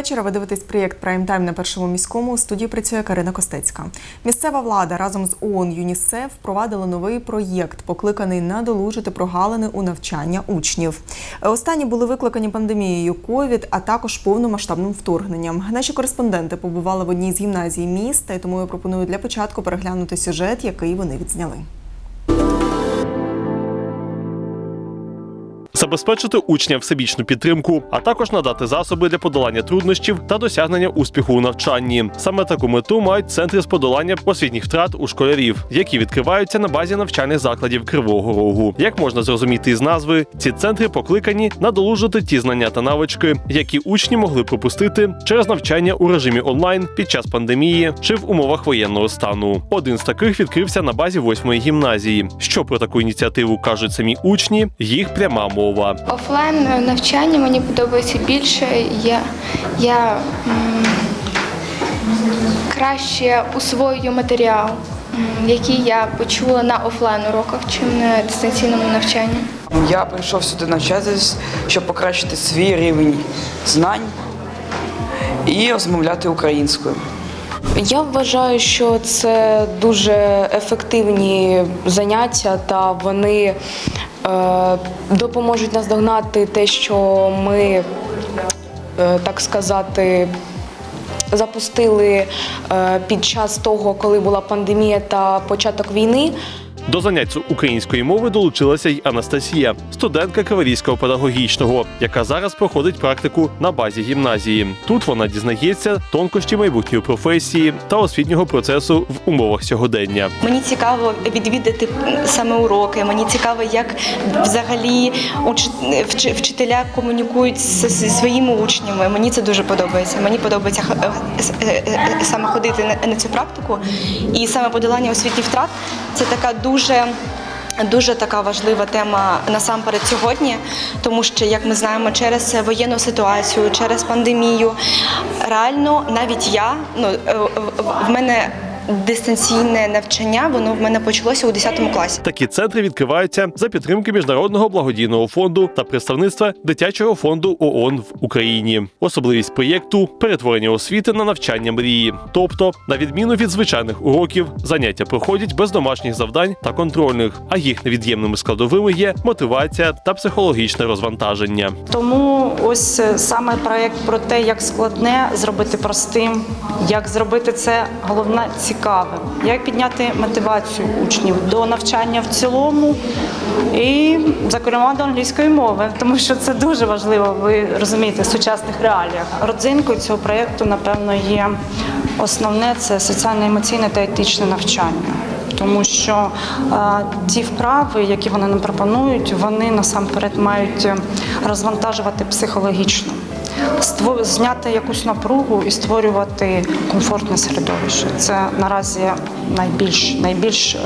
Вечора. Ви дивитесь проєкт Прайм-тайм на першому міському. У студії працює Карина Костецька. Місцева влада разом з ООН ЮНІСЕФ впровадили новий проєкт, покликаний надолужити прогалини у навчання учнів. Останні були викликані пандемією ковід, а також повномасштабним вторгненням. Наші кореспонденти побували в одній з гімназій міста, і тому я пропоную для початку переглянути сюжет, який вони відзняли. Забезпечити учням всебічну підтримку, а також надати засоби для подолання труднощів та досягнення успіху у навчанні. Саме таку мету мають центри з подолання освітніх втрат у школярів, які відкриваються на базі навчальних закладів Кривого Рогу. Як можна зрозуміти із назви, ці центри покликані надолужити ті знання та навички, які учні могли пропустити через навчання у режимі онлайн під час пандемії чи в умовах воєнного стану. Один з таких відкрився на базі восьмої гімназії. Що про таку ініціативу кажуть самі учні, їх пряма мова. Офлайн навчання мені подобається більше. Я, я м, краще усвоюю матеріал, м, який я почула на офлайн уроках, чим на дистанційному навчанні. Я прийшов сюди навчатись, щоб покращити свій рівень знань і розмовляти українською. Я вважаю, що це дуже ефективні заняття, та вони допоможуть наздогнати те, що ми, е, так сказати, запустили е, під час того, коли була пандемія та початок війни. До занять української мови долучилася й Анастасія, студентка Криворізького педагогічного, яка зараз проходить практику на базі гімназії. Тут вона дізнається тонкощі майбутньої професії та освітнього процесу в умовах сьогодення. Мені цікаво відвідати саме уроки. Мені цікаво, як взагалі вчителя комунікують зі своїми учнями. Мені це дуже подобається. Мені подобається е, е, е, саме ходити на цю практику. І саме подолання освітніх втрат це така дуже. Дуже така важлива тема насамперед сьогодні, тому що, як ми знаємо, через воєнну ситуацію, через пандемію, реально навіть я ну е, в мене дистанційне навчання, воно в мене почалося у 10 класі. Такі центри відкриваються за підтримки міжнародного благодійного фонду та представництва дитячого фонду ООН в Україні. Особливість проєкту перетворення освіти на навчання мрії. Тобто, на відміну від звичайних уроків, заняття проходять без домашніх завдань та контрольних, а їх невід'ємними складовими є мотивація та психологічне розвантаження. Тому ось е, саме проект про те, як складне зробити простим, як зробити це головне цікавим, як підняти мотивацію учнів до навчання в цілому і, зокрема, до англійської мови, тому що це дуже важливо, ви розумієте, в сучасних реаліях. Родзинкою цього проєкту, напевно, є основне це соціально-емоційне та етичне навчання. Тому що е, ті вправи, які вони нам пропонують, вони насамперед мають е, розвантажувати психологічно, зняти якусь напругу і створювати комфортне середовище. Це наразі найбільш найбільш е,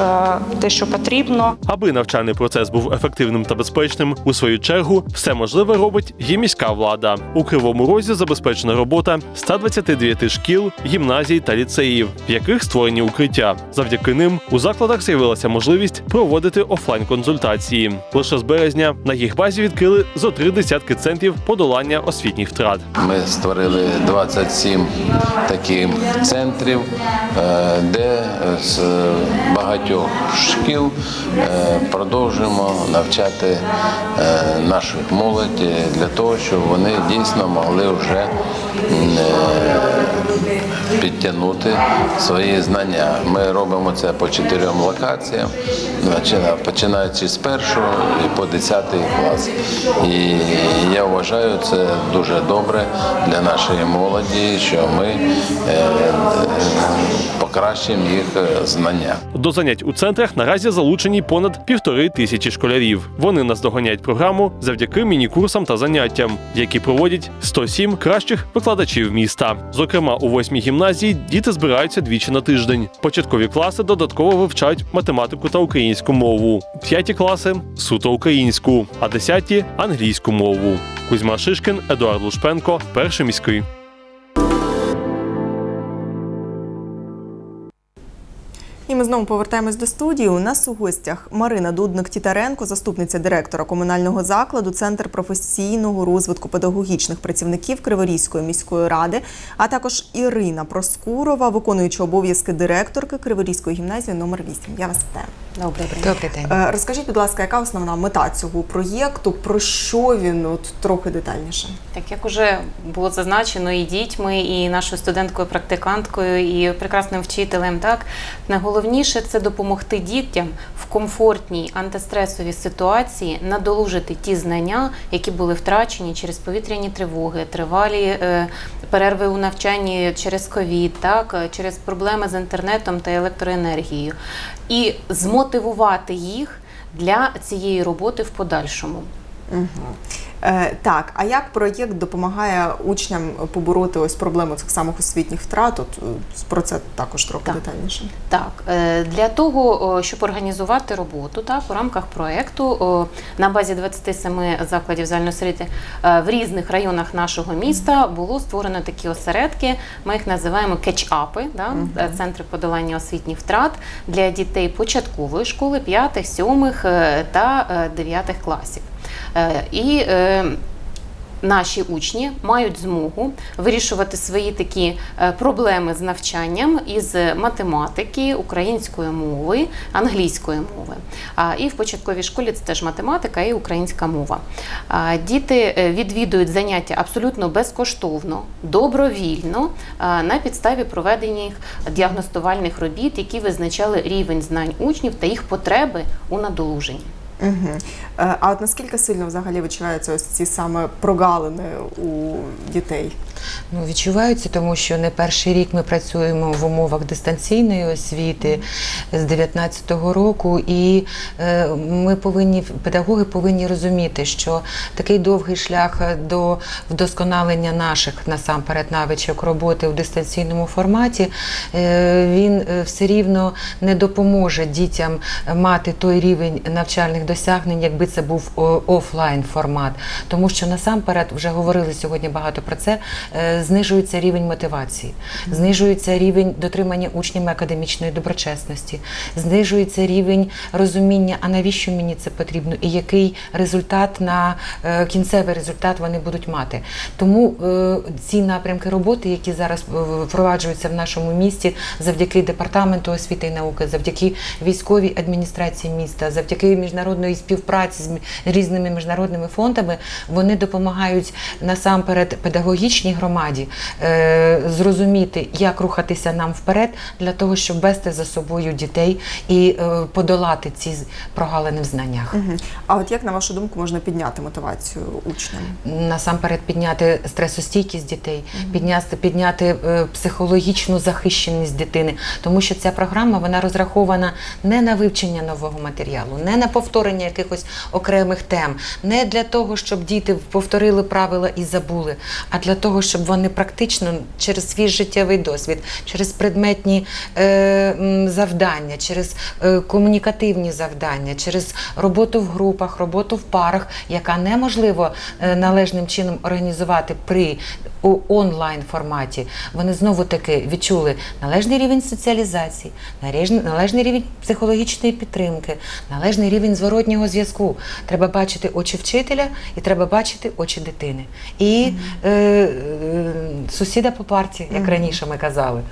те, що потрібно. Аби навчальний процес був ефективним та безпечним, у свою чергу все можливе робить і міська влада. У кривому розі забезпечена робота 129 шкіл, гімназій та ліцеїв, в яких створені укриття. Завдяки ним у закладах з'явилася можливість проводити офлайн консультації. Лише з березня на їх базі відкрили зо три десятки центрів подолання освітніх втрат. Ми створили 27 таких центрів, е, де з багатьох шкіл е, продовжуємо навчати наших нашу молодь для того, щоб вони дійсно могли вже е, підтягнути свої знання. Ми робимо це по чотирьом локаціям, почина- починаючи з першого і по 10 клас. І я вважаю, це дуже добре для нашої молоді, що ми е, покращимо їх е, знання. До занять у центрах наразі залучені понад півтори тисячі школярів. Вони наздоганяють програму завдяки міні-курсам та заняттям, які проводять 107 кращих викладачів міста. Зокрема, у восьмій гімназії діти збираються двічі на тиждень. Початкові класи додатково вивчають математику та українську мову. П'яті класи суто українську, а десяті англійську мову. Кузьма Шишкін, Едуард Лушпенко, перший міський. І ми знову повертаємось до студії. У нас у гостях Марина Дудник-Тітаренко, заступниця директора комунального закладу, Центр професійного розвитку педагогічних працівників Криворізької міської ради, а також Ірина Проскурова, виконуюча обов'язки директорки Криворізької гімназії номер 8. Я вас вітаю. Добрий день. Добрий день. Е, Розкажіть, будь ласка, яка основна мета цього проєкту? Про що він от трохи детальніше? Так як уже було зазначено і дітьми, і нашою студенткою, практиканткою, і прекрасним вчителем, так найголовніше це допомогти дітям в комфортній антистресовій ситуації надолужити ті знання, які були втрачені через повітряні тривоги, тривалі е, перерви у навчанні через ковід, так е, через проблеми з інтернетом та електроенергією, і змотивувати їх для цієї роботи в подальшому. Угу. Е, так, а як проєкт допомагає учням побороти ось проблему цих самих освітніх втрат? От е, про це також трохи Так. детальніше. Так, е, для того, щоб організувати роботу, так у рамках проекту на базі 27 закладів загальної освіти в різних районах нашого міста було створено такі осередки. Ми їх називаємо кетч-апи, да, е, центри подолання освітніх втрат для дітей початкової школи, 5, 7 е, та 9 класів. Е, І е, наші учні мають змогу вирішувати свої такі е, проблеми з навчанням із математики, української мови, англійської мови. І в початковій школі це теж математика і українська мова. Діти відвідують заняття абсолютно безкоштовно, добровільно на підставі проведених діагностувальних робіт, які визначали рівень знань учнів та їх потреби у надолуженні. Угу. А от наскільки сильно взагалі відчуваються ось ці саме прогалини у дітей? Ну, відчуваються, тому що не перший рік ми працюємо в умовах дистанційної освіти з 19-го року, і е, ми повинні, педагоги повинні розуміти, що такий довгий шлях до вдосконалення наших насамперед навичок роботи в дистанційному форматі, е, він е, все рівно не допоможе дітям мати той рівень навчальних досягнень, якби це був офлайн формат. Тому що насамперед вже говорили сьогодні багато про це. Е, Знижується рівень мотивації, знижується рівень дотримання учнями академічної доброчесності, знижується рівень розуміння, а навіщо мені це потрібно, і який результат на е, кінцевий результат вони будуть мати. Тому е, ці напрямки роботи, які зараз впроваджуються в нашому місті, завдяки департаменту освіти і науки, завдяки військовій адміністрації міста, завдяки міжнародної співпраці з різними міжнародними фондами, вони допомагають насамперед педагогічній громаді е, зрозуміти, як рухатися нам вперед для того, щоб вести за собою дітей і е, подолати ці прогалини в знаннях. Угу. А от як на вашу думку можна підняти мотивацію учням? насамперед підняти стресостійкість дітей, підняти, підняти е, психологічну захищеність дитини, тому що ця програма вона розрахована не на вивчення нового матеріалу, не на повторення якихось окремих тем, не для того, щоб діти повторили правила і забули, а для того, щоб вони практично через свій життєвий досвід, через предметні е, завдання, через е, комунікативні завдання, через роботу в групах, роботу в парах, яка неможливо е, належним чином організувати при у онлайн форматі. Вони знову таки відчули належний рівень соціалізації, належний, рівень психологічної підтримки, належний рівень зворотнього зв'язку. Треба бачити очі вчителя і треба бачити очі дитини. І е, е, сусіда по парті, як раніше ми казали.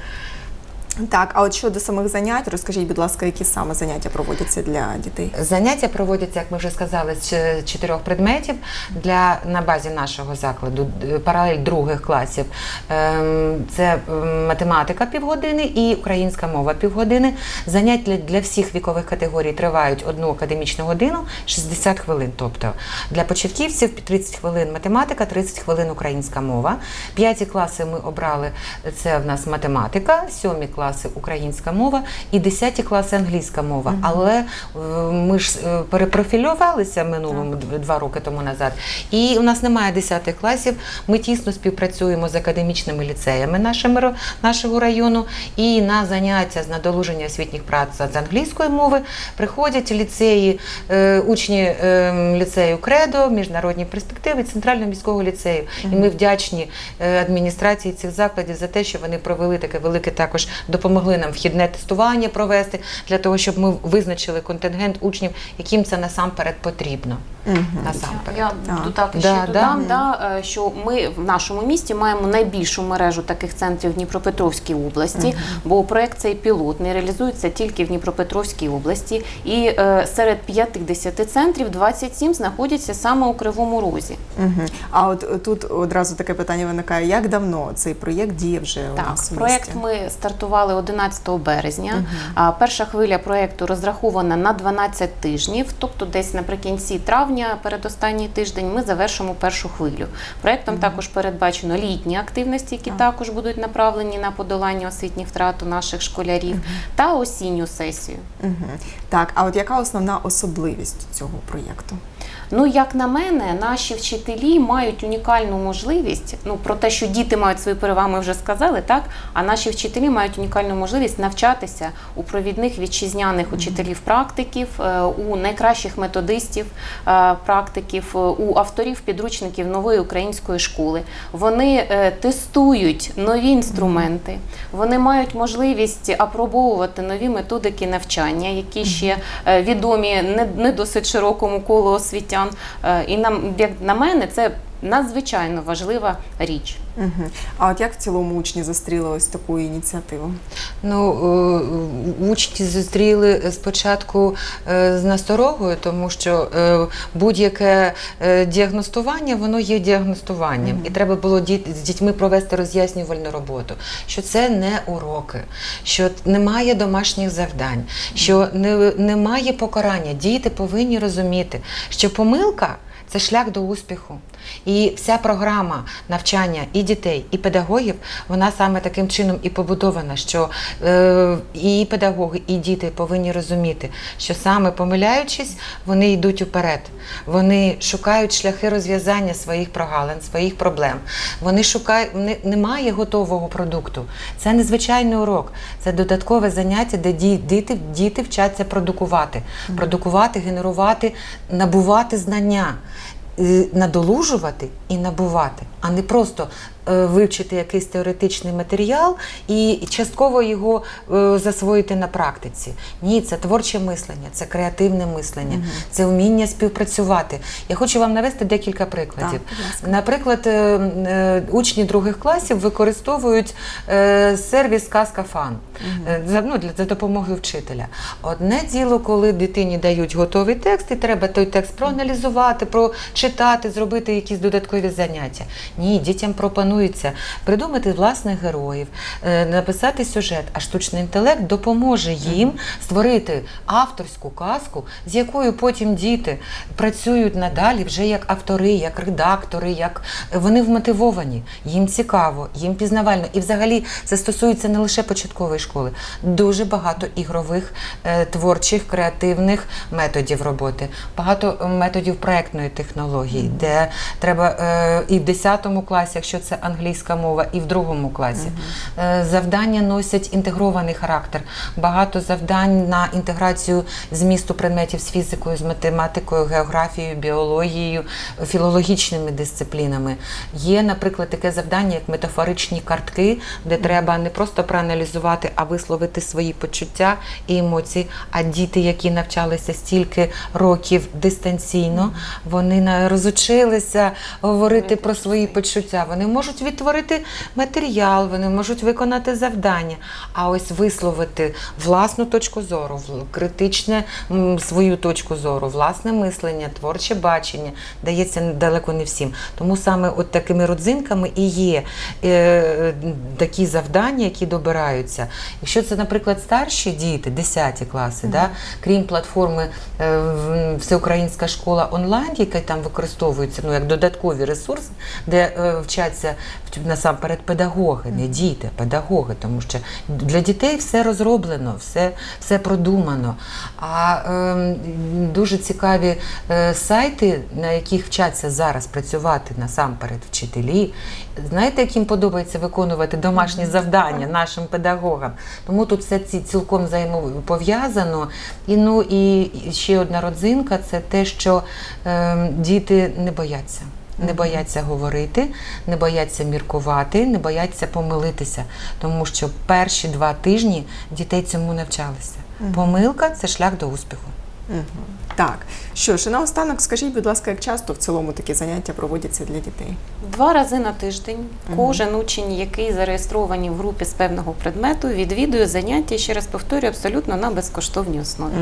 Так, а от щодо самих занять, розкажіть, будь ласка, які саме заняття проводяться для дітей? Заняття проводяться, як ми вже сказали, з чотирьох предметів для на базі нашого закладу паралель других класів. Ем, Це ем, математика півгодини і українська мова півгодини. Заняття для всіх вікових категорій тривають одну академічну годину 60 хвилин. Тобто для початківців 30 хвилин математика, 30 хвилин українська мова. П'яті класи ми обрали це в нас математика, сьомі класи українська мова і десяті класи англійська мова. Але е, ми ж е, перепрофільовалися минулому два роки тому назад. І у нас немає 10 класів. Ми тісно співпрацюємо з академічними ліцеями нашими, нашого району. І на заняття з надолуження освітніх праць з англійської мови приходять ліцеї, е, учні ліцею Кредо, міжнародні перспективи, центрального міського ліцею. І ми вдячні адміністрації цих закладів за те, що вони провели таке велике також допомогли нам вхідне тестування провести для того, щоб ми визначили контингент учнів, яким це насамперед потрібно. Насамперед. Я Так. тут так Да, ще да. додам, да, е, що ми в нашому місті маємо найбільшу мережу таких центрів в Дніпропетровській області, бо проект цей пілотний реалізується тільки в Дніпропетровській області. І е, серед 50 центрів 27 знаходяться саме у Кривому Розі. Угу. А от тут одразу таке питання виникає: як давно цей проєкт діє вже у нас проект місті? ми стартували 11 березня. А перша хвиля проекту розрахована на 12 тижнів, тобто десь наприкінці травня, передостанній тиждень, ми завершимо першу хвилю. Проектом також передбачено літні активності, які також будуть направлені на подолання освітніх втрат у наших школярів, та осінню сесію. Угу. Так, а от яка основна особливість цього проєкту? Ну, як на мене, наші вчителі мають унікальну можливість. Ну про те, що діти мають свої переваги, ми вже сказали, так. А наші вчителі мають унікальну можливість навчатися у провідних вітчизняних учителів практиків, е, у найкращих методистів е, практиків, е, у авторів підручників нової української школи. Вони тестують нові інструменти, вони мають можливість апробовувати нові методики навчання, які ще відомі не, не досить широкому колу освітян. Е, І нам, як на мене, це надзвичайно важлива річ. Угу. А от як в цілому учні зустріли ось таку ініціативу? Ну, е, учні зустріли спочатку е, з насторогою, тому що е, будь-яке е, діагностування, воно є діагностуванням. І треба було діт- з дітьми провести роз'яснювальну роботу, що це не уроки, що немає домашніх завдань, що не, немає покарання. Діти повинні розуміти, що помилка. Це шлях до успіху. І вся програма навчання і дітей, і педагогів, вона саме таким чином і побудована, що е, і педагоги, і діти повинні розуміти, що саме помиляючись, вони йдуть уперед. Вони шукають шляхи розв'язання своїх прогалин, своїх проблем. Вони шукають, не- немає готового продукту. Це незвичайний урок, це додаткове заняття, де ді- діти, діти вчаться продукувати, продукувати, генерувати, набувати знання надолужувати і набувати, а не просто е, вивчити якийсь теоретичний матеріал і частково його е, засвоїти на практиці. Ні, це творче мислення, це креативне мислення, це вміння співпрацювати. Я хочу вам навести декілька прикладів. Так. Наприклад, е, учні других класів використовують сервіс Казка Фан за, ну, для, за допомогою вчителя. Одне діло, коли дитині дають готовий текст, і треба той текст проаналізувати, прочитати, зробити якісь додаткові заняття. Ні, дітям пропонується придумати власних героїв, е, написати сюжет, а штучний інтелект допоможе їм створити авторську казку, з якою потім діти працюють надалі вже як автори, як редактори, як вони вмотивовані, їм цікаво, їм пізнавально. І взагалі це стосується не лише початкової школи, дуже багато ігрових, е, творчих, креативних методів роботи, багато е, методів проектної технології, де треба е, і в 10 класі, якщо це англійська мова, і в другому класі. Е, Завдання носять інтегрований характер. Багато завдань на інтеграцію змісту предметів з фізикою, з математикою, географією, біологією, філологічними дисциплінами. Є, наприклад, таке завдання, як метафоричні картки, де треба не просто проаналізувати, а висловити свої почуття і емоції. А діти, які навчалися стільки років дистанційно, вони розучилися говорити про свої почуття. Вони можуть відтворити матеріал, вони можуть виконати завдання, а ось висловити власну точку зору, критичне свою точку зору, власне мислення, творче бачення дається далеко не всім. Тому саме от такими родзинками і є е, такі завдання, які добираються. Якщо це, наприклад, старші діти, 10 класи, да, крім платформи е, Всеукраїнська школа онлайн, яка там використовується ну, як додаткові ресурси, де е, вчаться насамперед педагоги, не діти, а педагоги, тому що для дітей все розроблено, все, все продумано. А е, дуже цікаві е, сайти, на яких вчаться зараз працювати насамперед вчителі. Знаєте, як їм подобається виконувати домашні завдання нашим педагогам? Тому тут все ці цілком взаємопов'язано. І ну і ще одна родзинка це те, що е, діти не бояться. Не бояться говорити, не бояться міркувати, не бояться помилитися, тому що перші два тижні дітей цьому навчалися. Помилка це шлях до успіху. Так, що ж, і наостанок, скажіть, будь ласка, як часто в цілому такі заняття проводяться для дітей? Два рази на тиждень кожен учень, який зареєстрований в групі з певного предмету, відвідує заняття, ще раз повторюю, абсолютно на безкоштовній основі.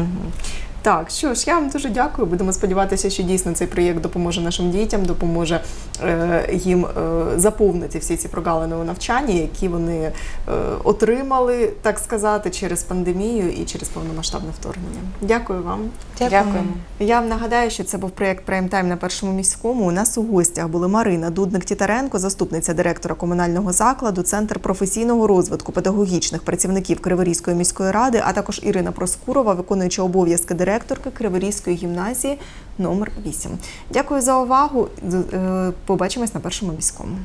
Так, що ж, я вам дуже дякую. Будемо сподіватися, що дійсно цей проєкт допоможе нашим дітям, допоможе е, їм е, заповнити всі ці прогалини у навчанні, які вони е, отримали, так сказати, через пандемію і через повномасштабне вторгнення. Дякую вам. Дякуємо. Я вам нагадаю, що це був проєкт Прайм-тайм на першому міському. У нас у гостях були Марина Дудник-Тітаренко, заступниця директора комунального закладу, Центр професійного розвитку педагогічних працівників Криворізької міської ради, а також Ірина Проскурова, виконуюча обов'язки директорки Криворізької гімназії номер 8. Дякую за увагу. Е, Побачимось на першому міському.